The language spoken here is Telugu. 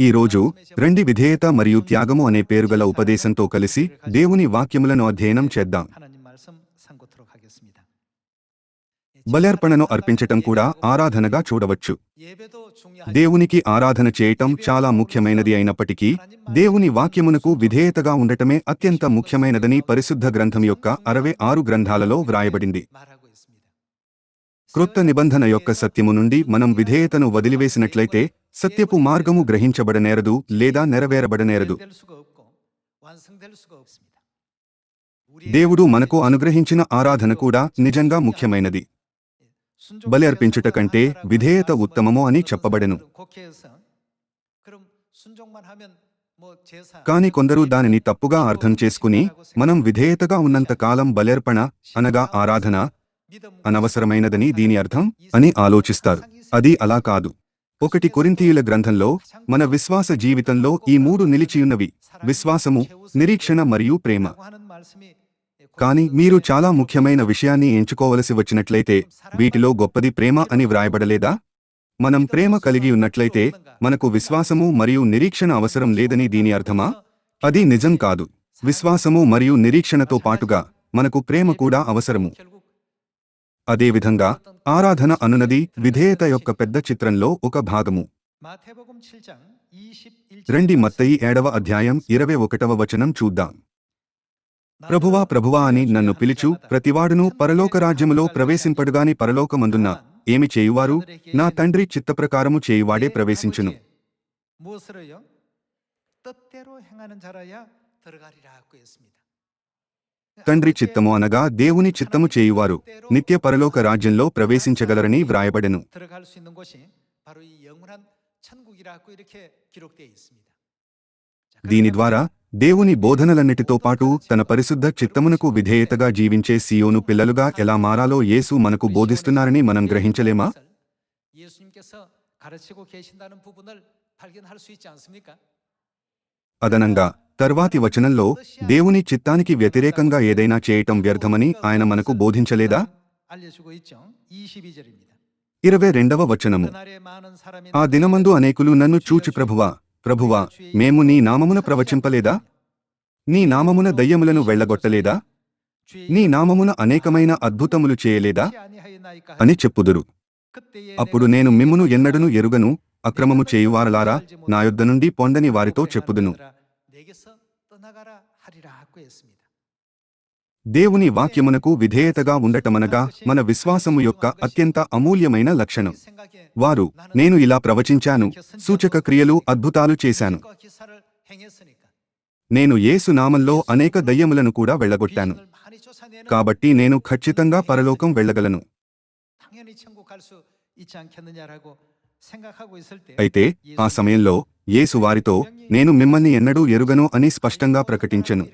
ఈ రోజు రండి విధేయత మరియు త్యాగము అనే పేరుగల ఉపదేశంతో కలిసి దేవుని వాక్యములను అధ్యయనం చేద్దాం. బలర్పణను అర్పించటం కూడా ఆరాధనగా చూడవచ్చు. దేవునికి ఆరాధన చేయటం చాలా ముఖ్యమైనది అయినప్పటికీ దేవుని వాక్యమునకు విధేయతగా ఉండటమే అత్యంత ముఖ్యమైనదని పరిశుద్ధ గ్రంథం యొక్క అరవై ఆరు గ్రంథాలలో వ్రాయబడింది. క్రొత్త నిబంధన యొక్క సత్యము నుండి మనం విధేయతను వదిలివేసినట్లయితే సత్యపు మార్గము గ్రహించబడనేరదు లేదా నెరవేరబడనేరదు. దేవుడు మనకు అనుగ్రహించిన ఆరాధన కూడా నిజంగా ముఖ్యమైనది. బలి అర్పించుట కంటే విధేయత ఉత్తమము అని చెప్పబడెను. కాని కొందరు దానిని తప్పుగా అర్థం చేసుకుని మనం విధేయతగా ఉన్నంత కాలం బలేర్పణ అనగా ఆరాధన అనవసరమైనదని దీని అర్థం అని ఆలోచిస్తారు. అది అలా కాదు. ఒకటి కొరింతీయుల గ్రంథంలో మన విశ్వాస జీవితంలో ఈ మూడు నిలిచియున్నవి విశ్వాసము నిరీక్షణ మరియు ప్రేమ. కాని మీరు చాలా ముఖ్యమైన విషయాన్ని ఎంచుకోవలసి వచ్చినట్లయితే వీటిలో గొప్పది ప్రేమ అని వ్రాయబడలేదా? మనం ప్రేమ కలిగి ఉన్నట్లయితే మనకు విశ్వాసము మరియు నిరీక్షణ అవసరం లేదని దీని అర్థమా? అది నిజం కాదు. విశ్వాసము మరియు నిరీక్షణతో పాటుగా మనకు ప్రేమ కూడా అవసరము. అదేవిధంగా ఆరాధన అనునది విధేయత యొక్క పెద్ద చిత్రంలో ఒక భాగము రండి మత్తయి ఏడవ అధ్యాయం ఇరవై ఒకటవ వచనం చూద్దాం ప్రభువా ప్రభువా అని నన్ను పిలుచు ప్రతివాడును పరలోక రాజ్యములో ప్రవేశింపడుగాని పరలోకమందున్న ఏమి చేయువారు నా తండ్రి చిత్తప్రకారము చేయువాడే ప్రవేశించును 무엇으로요? 뜻대로 행하는 자라야 들어가리라고 했습니다. తండ్రి చిత్తము అనగా దేవుని చిత్తము చేయువారు. నిత్య పరలోక రాజ్యంలో ప్రవేశించగలరని వ్రాయబడెను. దీని ద్వారా దేవుని బోధనలన్నిటితో పాటు తన పరిశుద్ధ చిత్తమునకు విధేయతగా జీవించే సీయోను పిల్లలుగా ఎలా మారాలో యేసు మనకు బోధిస్తున్నారని మనం గ్రహించలేమా? అదనంగా తర్వాతి వచనంలో దేవుని చిత్తానికి వ్యతిరేకంగా ఏదైనా చేయటం వ్యర్థమని ఆయన మనకు బోధించలేదా? ఇరవై రెండవ వచనము. ఆ దినమందు అనేకులు నన్ను చూచి ప్రభువా ప్రభువా మేము నీ నామమున ప్రవచింపలేదా? నీ నామమున దయ్యములను వెళ్ళగొట్టలేదా నీ నామమున అనేకమైన అద్భుతములు చేయలేదా? అని చెప్పుదురు. అప్పుడు నేను మిమ్మును ఎన్నడను ఎరుగను అక్రమము చేయువారలారా? నా యొద్ద నుండి పొందని వారితో చెప్పుదును. దేవుని వాక్యమునకు విధేయతగా ఉండటమనగా మన విశ్వాసము యొక్క అత్యంత అమూల్యమైన లక్షణం. వారు నేను ఇలా ప్రవచించాను సూచక క్రియలు అద్భుతాలు చేశాను. నేను యేసు నామంలో అనేక దయ్యములను కూడా వెళ్ళగొట్టాను. కాబట్టి నేను ఖచ్చితంగా పరలోకం వెళ్ళగలను. అయితే ఆ సమయంలో యేసు వారితో నేను మిమ్మల్ని ఎన్నడూ ఎరుగను అని స్పష్టంగా ప్రకటించను.